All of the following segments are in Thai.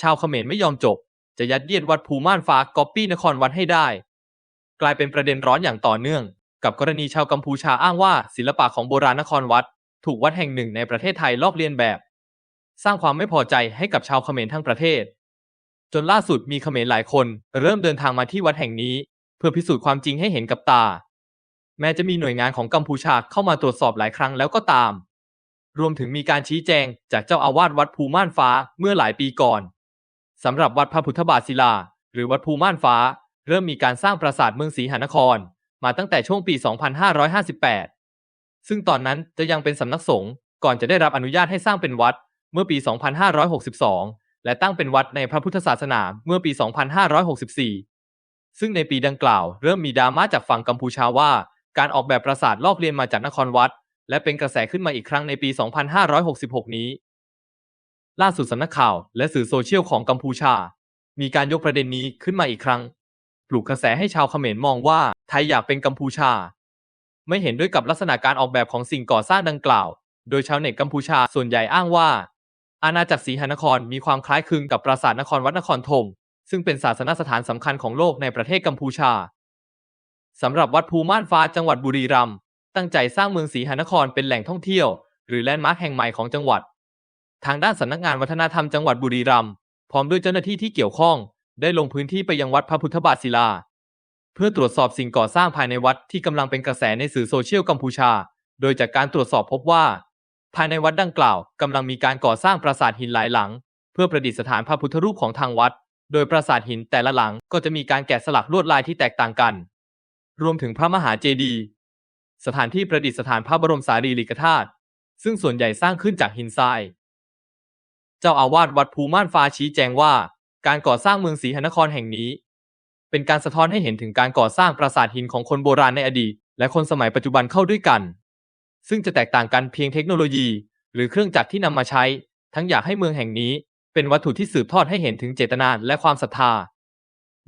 ชาวเขมรไม่ยอมจบ จะยัดเยียดวัดภูม่านฟ้าก๊อปปี้นครวัดให้ได้ กลายเป็นประเด็นร้อนอย่างต่อเนื่อง กับกรณีชาวกัมพูชาอ้างว่าศิลปะของโบราณนครวัด ถูกวัดแห่งหนึ่งในประเทศไทยลอกเลียนแบบ สร้างความไม่พอใจให้กับชาวเขมรทั้งประเทศ จนล่าสุดมีเขมรหลายคน เริ่มเดินทางมาที่วัดแห่งนี้ เพื่อพิสูจน์ความจริงให้เห็นกับตา แม้จะมีหน่วยงานของกัมพูชาเข้ามาตรวจสอบหลายครั้งแล้วก็ตามรวมถึงมีการชี้แจงจากเจ้าอาวาสวัดภูม่านฟ้าเมื่อหลายปีก่อน สำหรับวัดพระพุทธบาทศิลา หรือวัดภูม่านฟ้า เริ่มมีการสร้างปราสาทเมืองศรีหานคร มาตั้งแต่ช่วงปี 2558 ซึ่งตอนนั้นจะยังเป็นสำนักสงฆ์ก่อนจะได้รับอนุญาตให้สร้างเป็นวัดเมื่อปี 2562 และตั้งเป็นวัดในพระพุทธศาสนาเมื่อปี 2564 ซึ่งในปีดังกล่าวเริ่มมีดราม่าจากฝั่งกัมพูชาว่า การออกแบบปราสาทลอกเลียนมาจากนครวัด และเป็นกระแสขึ้นมาอีกครั้งในปี 2566 นี้ ล่าสุดสำนักข่าวและสื่อโซเชียลของกัมพูชา มีการยกประเด็นนี้ขึ้นมาอีกครั้ง ปลุกกระแสให้ชาวเขมรมองว่าไทยอยากเป็นกัมพูชา ไม่เห็นด้วยกับลักษณะการออกแบบของสิ่งก่อสร้างดังกล่าว โดยชาวเน็ตกัมพูชาส่วนใหญ่อ้างว่า อาณาจักรศรีหนครมีความคล้ายคลึงกับปราสาทนครวัดนครธมซึ่งเป็นศาสนสถานสำคัญของโลกในประเทศกัมพูชาสำหรับวัดภูม่านฟ้าจังหวัดบุรีรัมย์ตั้งใจสร้างเมืองศรีหนครเป็นแหล่งท่องเที่ยว หรือแลนด์มาร์คแห่งใหม่ของจังหวัด ทางด้านสำนักงานวัฒนธรรมจังหวัดบุรีรัมย์พร้อมด้วยเจ้าหน้าที่ที่เกี่ยวข้อง ได้ลงพื้นที่ไปยังวัดพระพุทธบาทศิลา เพื่อตรวจสอบสิ่งก่อสร้างภายในวัดที่กำลังเป็นกระแสในสื่อโซเชียลกัมพูชา โดยจากการตรวจสอบพบว่า ภายในวัดดังกล่าวกำลังมีการก่อสร้างปราสาทหินหลายหลัง เพื่อประดิษฐานพระพุทธรูปของทางวัด โดยปราสาทหินแต่ละหลังก็จะมีการแกะสลักลวดลายที่แตกต่างกัน รวมถึงพระมหาเจดีย์สถานที่ประดิษฐานพระบรมสารีริกธาตุซึ่งส่วนใหญ่สร้างขึ้นจากหินทราย เจ้าอาวาสวัดภูม่านฟ้าชี้แจงว่า การก่อสร้างเมืองศรีหนครแห่งนี้ เป็นการสะท้อนให้เห็นถึงการก่อสร้างปราสาทหินของคนโบราณในอดีต และคนสมัยปัจจุบันเข้าด้วยกัน ซึ่งจะแตกต่างกันเพียงเทคโนโลยี หรือเครื่องจักรที่นำมาใช้ ทั้งอยากให้เมืองแห่งนี้เป็นวัตถุที่สืบทอดให้เห็นถึงเจตนาและความศรัทธา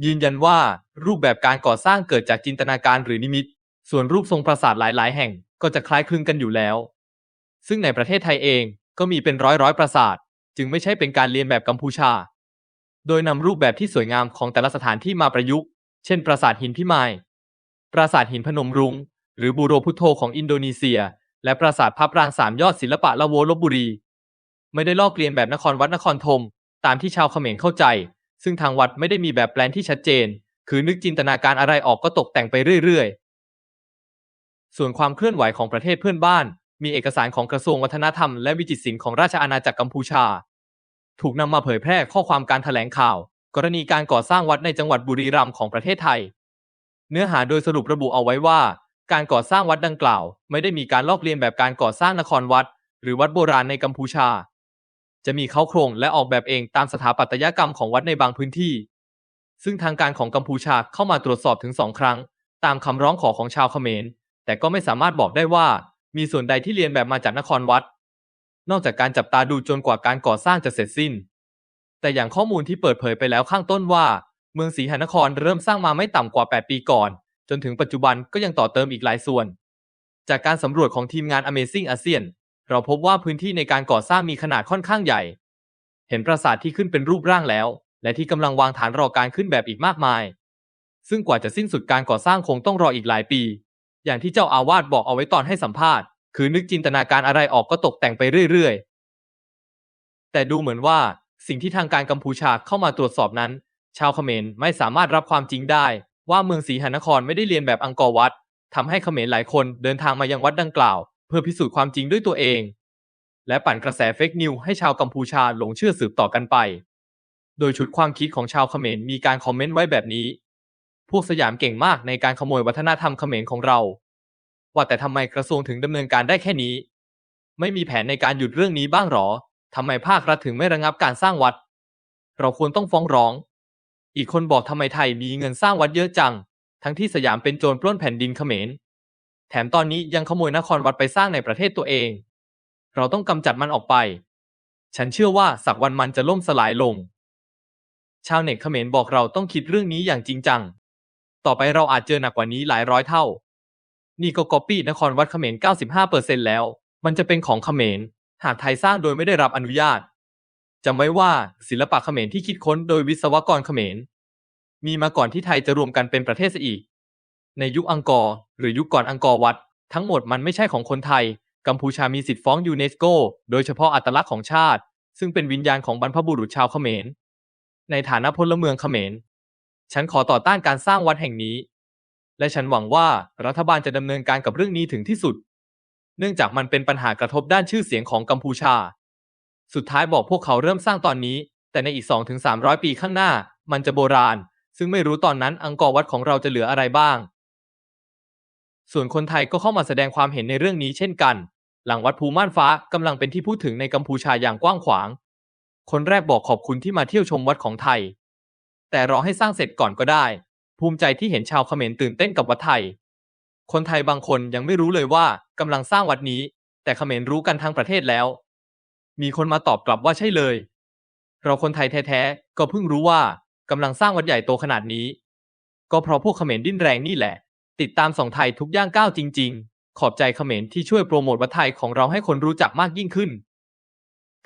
ยืนยันว่ารูปแบบการก่อสร้างเกิดจากจินตนาการหรือนิมิต ส่วนรูปทรงปราสาทหลาย ๆ แห่งก็จะคล้ายคลึงกันอยู่แล้ว ซึ่งในประเทศไทยเองก็มีเป็นร้อยร้อยปราสาท จึงไม่ใช่เป็นการเรียนแบบกัมพูชา โดยนำรูปแบบที่สวยงามของแต่ละสถานที่มาประยุกต์ เช่น ปราสาทหินพิมาย ปราสาทหินพนมรุง้ง หรือบูโรพุทโธของอินโดนีเซีย และปราสาทพระปรางสามยอดศิลปะละโวลบบุรี ไม่ได้ลอกเลียนแบบนครวัดนครธมตามที่ชาวเขมรเข้าใจ ซึ่งทางวัดไม่ได้มีแบบแปลนที่ชัดเจน คือนึกจินตนาการอะไรออกก็ตกแต่งไปเรื่อยๆ ส่วนความเคลื่อนไหวของประเทศเพื่อนบ้าน มีเอกสารของกระทรวงวัฒนธรรมและวิจิตรศิลป์ของราชอาณาจักรกัมพูชา ถูกนำมาเผยแพร่ข้อความการถแถลงข่าว กรณีการก่อสร้างวัดในจังหวัดบุรีรัมย์ของประเทศไทย เนื้อหาโดยสรุประบุเอาไว้ว่า การก่อสร้างวัดดังกล่าว ไม่ได้มีการลอกเลียนแบบการก่อสร้างนครวัด หรือวัดโบราณในกัมพูชา จะมีเข้าโครงและออกแบบเองตามสถาปัตยกรรมของวัดในบางพื้นที่ ซึ่งทางการของกัมพูชาเข้ามาตรวจสอบถึงสองครั้ง ตามคำร้องขอของชาวเขมร แต่ก็ไม่สามารถบอกได้ว่า มีส่วนใดที่เรียนแบบมาจากนครวัด นอกจากการจับตาดูจนกว่าการก่อสร้างจะเสร็จสิ้น แต่อย่างข้อมูลที่เปิดเผยไปแล้วข้างต้นว่า เมืองศรีหนครเริ่มสร้างมาไม่ต่ำกว่า 8 ปีก่อน จนถึงปัจจุบันก็ยังต่อเติมอีกหลายส่วน จากการสำรวจของทีมงาน Amazing ASEAN เราพบว่าพื้นที่ในการก่อสร้างมีขนาดค่อนข้างใหญ่ เห็นปราสาทที่ขึ้นเป็นรูปร่างแล้ว และที่กำลังวางฐานรอการขึ้นแบบอีกมากมาย ซึ่งกว่าจะสิ้นสุดการก่อสร้างคงต้องรออีกหลายปี อย่างที่เจ้าอาวาสบอกเอาไว้ตอนให้สัมภาษณ์ คือนึกจินตนาการอะไรออกก็ตกแต่งไปเรื่อยๆ แต่ดูเหมือนว่าสิ่งที่ทางการกัมพูชาเข้ามาตรวจสอบนั้น ชาวเขมรไม่สามารถรับความจริงได้ ว่าเมืองศรีหานครไม่ได้เรียนแบบอังกอร์วัดทำให้เขมรหลายคนเดินทางมายังวัดดังกล่าว เพื่อพิสูจน์ความจริงด้วยตัวเอง และปั่นกระแสเฟกนิวให้ชาวกัมพูชาหลงเชื่อสืบต่อกันไป โดยชุดความคิดของชาวเขมรมีการคอมเมนต์ไว้แบบนี้ พวกสยามเก่งมากในการขโมยวัฒนธรรมเขมรของเรา ว่าแต่ทำไมกระทรวงถึงดำเนินการได้แค่นี้ ไม่มีแผนในการหยุดเรื่องนี้บ้างหรอทำไมภาครัฐถึงไม่ระงับการสร้างวัด เราควรต้องฟ้องร้อง อีกคนบอกทำไมไทยมีเงินสร้างวัดเยอะจัง ทั้งที่สยามเป็นโจรปล้นแผ่นดินเขมร แถมตอนนี้ยังขโมยนครวัดไปสร้างในประเทศตัวเอง เราต้องกำจัดมันออกไป ฉันเชื่อว่าสักวันมันจะล่มสลายลง ชาวเน็ตเขมรบอกเราต้องคิดเรื่องนี้อย่างจริงจัง ต่อไปเราอาจเจอหนักกว่านี้หลายร้อยเท่า นี่ก็ก๊อปปี้นครวัดเขมร 95%แล้ว มันจะเป็นของเขมร หากไทยสร้างโดยไม่ได้รับอนุญาตจำไว้ว่าศิลปะเขมรที่คิดค้นโดยวิศวกรเขมร มีมาก่อนที่ไทยจะรวมกันเป็นประเทศอีก ในยุคอังกอร์หรือยุคก่อนอังกอร์วัด ทั้งหมดมันไม่ใช่ของคนไทย กัมพูชามีสิทธิ์ฟ้องยูเนสโก โดยเฉพาะอัตลักษณ์ของชาติ ซึ่งเป็นวิญญาณของบรรพบุรุษชาวเขมร ในฐานะพลเมืองเขมร ฉันขอต่อต้านการสร้างวัดแห่งนี้ และฉันหวังว่ารัฐบาลจะดำเนินการกับเรื่องนี้ถึงที่สุด เนื่องจากมันเป็นปัญหากระทบด้านชื่อเสียงของกัมพูชา สุดท้ายบอกพวกเขาเริ่มสร้างตอนนี้ แต่ในอีก 2-300 ปีข้างหน้า มันจะโบราณ ซึ่งไม่รู้ตอนนั้นอังกอร์วัดของเราจะเหลืออะไรบ้าง ส่วนคนไทยก็เข้ามาแสดงความเห็นในเรื่องนี้เช่นกัน หลังวัดภูม่านฟ้ากำลังเป็นที่พูดถึงในกัมพูชาอย่างกว้างขวาง คนแรกบอกขอบคุณที่มาเที่ยวชมวัดของไทย แต่รอให้สร้างเสร็จก่อนก็ได้ ภูมิใจที่เห็นชาวเขมรตื่นเต้นกับวัดไทย คนไทยบางคนยังไม่รู้เลยว่ากำลังสร้างวัดนี้ แต่เขมรรู้กันทั้งประเทศแล้ว มีคนมาตอบกลับว่าใช่เลย เราคนไทยแท้ๆก็เพิ่งรู้ว่ากำลังสร้างวัดใหญ่โตขนาดนี้ ก็เพราะพวกเขมรดิ้นแรงนี่แหละ ติดตามสองไทยทุกย่างก้าวจริง ๆ ขอบใจเขมรที่ช่วยโปรโมทวัดไทยของเราให้คนรู้จักมากยิ่งขึ้น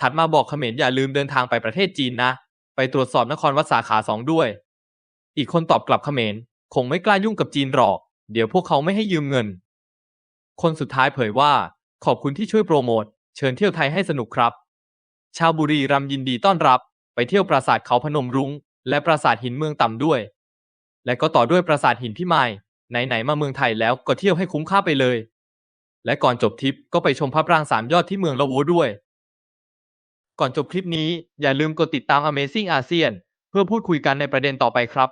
ถัดมาบอกเขมรอย่าลืมเดินทางไปประเทศจีนนะ ไปตรวจสอบนครวัดสาขาสองด้วย อีกคนตอบกลับเขมรคงไม่กล้ายุ่งกับจีนหรอก เดี๋ยวพวกเขาไม่ให้ยืมเงิน คนสุดท้ายเผยว่า ขอบคุณที่ช่วยโปรโมท เชิญเที่ยวไทยให้สนุกครับ ชาวบุรีรัมยินดีต้อนรับ ไปเที่ยวปราสาทเขาพนมรุง้ง และปราสาทหินเมืองต่ำด้วย และก็ต่อด้วยปราสาทหินพิมายไหนๆมาเมืองไทยแล้วก็เที่ยวให้คุ้มค่าไปเลย และก่อนจบทริปก็ไปชมพระปรางสามยอดที่เมืองละโวด้วย ก่อนจบคลิปนี้อย่าลืมกดติดตาม Amazing ASEAN เพื่อพูดคุยกันในประเด็นต่อไปครับ